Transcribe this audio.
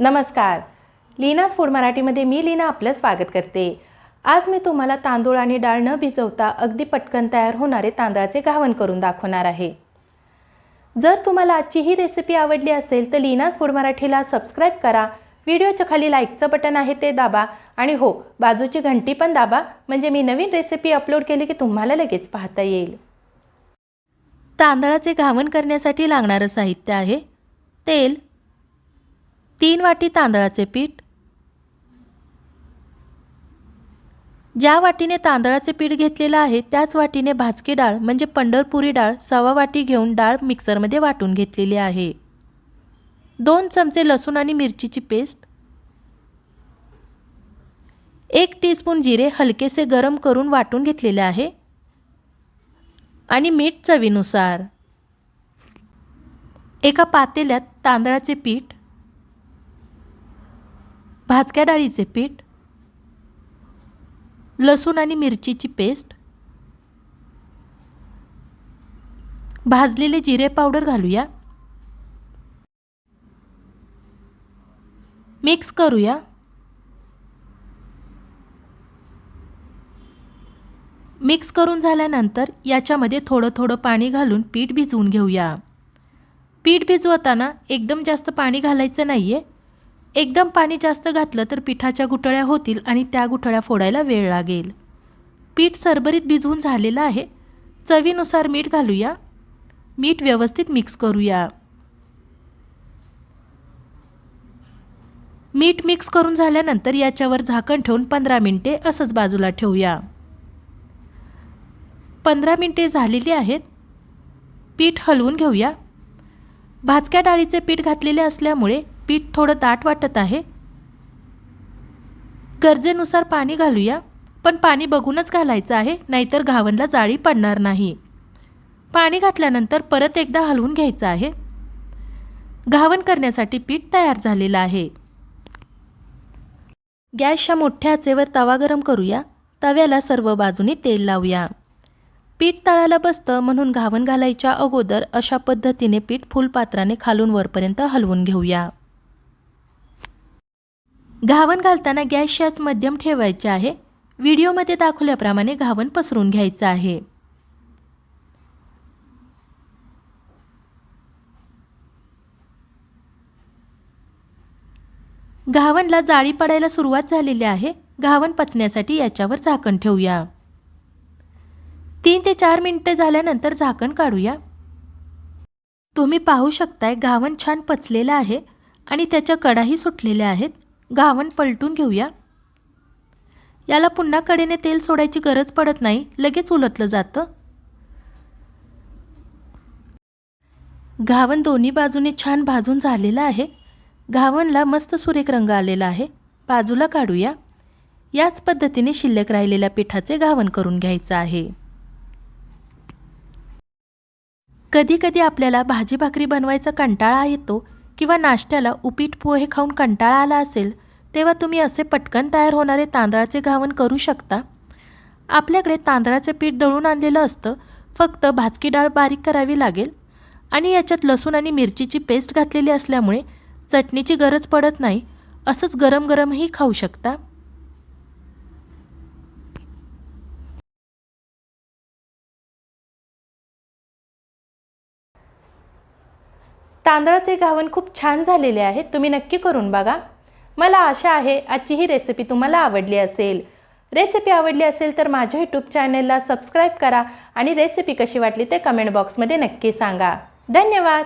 नमस्कार. लीनाज फूड मराठीमध्ये मी लीना आपलं स्वागत करते. आज मी तुम्हाला तांदूळ आणि डाळ न भिजवता अगदी पटकन तयार होणारे तांदळाचे घावण करून दाखवणार आहे. जर तुम्हाला आजची ही रेसिपी आवडली असेल तर लीनाज फूड मराठीला सबस्क्राईब करा. व्हिडिओच्या खाली लाईकचं बटन आहे ते दाबा. आणि हो बाजूची घंटी पण दाबा. म्हणजे मी नवीन रेसिपी अपलोड केली की तुम्हाला लगेच पाहता येईल. तांदळाचे घावण करण्यासाठी लागणारं साहित्य आहे तेल तीन वाटी तांदळाचे पीठ. ज्या वाटीने तांदळाचे पीठ घेतलेलं आहे त्याच वाटीने भाजकी डाळ म्हणजे पंढरपुरी डाळ सवा वाटी घेऊन डाळ मिक्सरमध्ये वाटून घेतलेली आहे. दोन चमचे लसूण आणि मिरचीची पेस्ट. एक टीस्पून जिरे हलकेसे गरम करून वाटून घेतलेले आहे. आणि मीठ चवीनुसार. एका पातेल्यात तांदळाचे पीठ भाजक्या डाळीचे पीठ लसूण आणि मिरचीची पेस्ट भाजलेले जिरे पावडर घालूया मिक्स करूया मिक्स करून झाल्यानंतर याच्यामध्ये थोडं थोडं पाणी घालून पीठ भिजवून घेऊया. पीठ भिजवताना एकदम जास्त पाणी घालायचं नाही आहे एकदम पाणी जास्त घातलं तर पिठाच्या गुठळ्या होतील आणि त्या गुठळ्या फोडायला वेळ लागेल. पीठ सरबरीत भिजवून झालेलं आहे. चवीनुसार मीठ घालूया. मीठ व्यवस्थित मिक्स करूया. मीठ मिक्स करून झाल्यानंतर याच्यावर झाकण ठेवून पंधरा मिनटे असंच बाजूला ठेवूया. पंधरा मिनटे झालेली आहेत. पीठ हलवून घेऊया. भाजक्या डाळीचे पीठ घातलेले असल्यामुळे पीठ थोडं दाट वाटत आहे. गरजेनुसार पाणी घालूया पण पाणी बघूनच घालायचं आहे नाहीतर घावणला जाळी पडणार नाही. पाणी घातल्यानंतर परत एकदा हलवून घ्यायचं आहे. घावण करण्यासाठी पीठ तयार झालेलं आहे. गॅसच्या मोठ्या आचेवर तवा गरम करूया तव्याला सर्व बाजूनी तेल लावूया. पीठ तळाला बसतं म्हणून घावण घालायच्या अगोदर अशा पद्धतीने पीठ फुलपात्राने खालून वरपर्यंत हलवून घेऊया. घावण घालताना गॅस आच मध्यम ठेवायचे आहे. व्हिडिओमध्ये दाखवल्याप्रमाणे घावण पसरून घ्यायचं आहे. घावणला जाळी पडायला सुरुवात झालेली आहे. घावण पचण्यासाठी याच्यावर झाकण ठेवूया. तीन ते चार मिनिटं झाल्यानंतर झाकण काढूया. तुम्ही पाहू शकताय घावण छान पचलेलं आहे आणि त्याच्या कडाही सुटलेल्या आहेत. घावण पलटून घेऊया. याला पुन्हा कडेने तेल सोडायची गरज पडत नाही लगेच उलटलं जातं. घावण दोन्ही बाजूने छान भाजून झालेलं आहे. घावणला मस्त सुरेख रंग आलेला आहे. बाजूला काढूया. याच पद्धतीने शिल्लक राहिलेल्या पिठाचे घावण करून घ्यायचं आहे. कधी कधी आपल्याला भाजी भाकरी बनवायचा कंटाळा येतो किंवा नाश्त्याला उपीट पोहे खाऊन कंटाळा आला असेल तेव्हा तुम्ही असे पटकन तयार होणारे तांदळाचे घावण करू शकता. आपल्याकडे तांदळाचे पीठ दळून आणलेलं असतं फक्त भाजकी डाळ बारीक करावी लागेल. आणि याच्यात लसूण आणि मिरचीची पेस्ट घातलेली असल्यामुळे चटणीची गरज पडत नाही असंच गरम गरमही खाऊ शकता. तांदळाचे घावण खूप छान झालेले आहे तुम्ही नक्की करून बघा. मला आशा आहे आजची ही रेसिपी तुम्हाला आवडली असेल. रेसिपी आवडली असेल तर माझ्या यूट्यूब चॅनलला सबस्क्राईब करा आणि रेसिपी कशी वाटली ते कमेंट बॉक्समध्ये नक्की सांगा. धन्यवाद!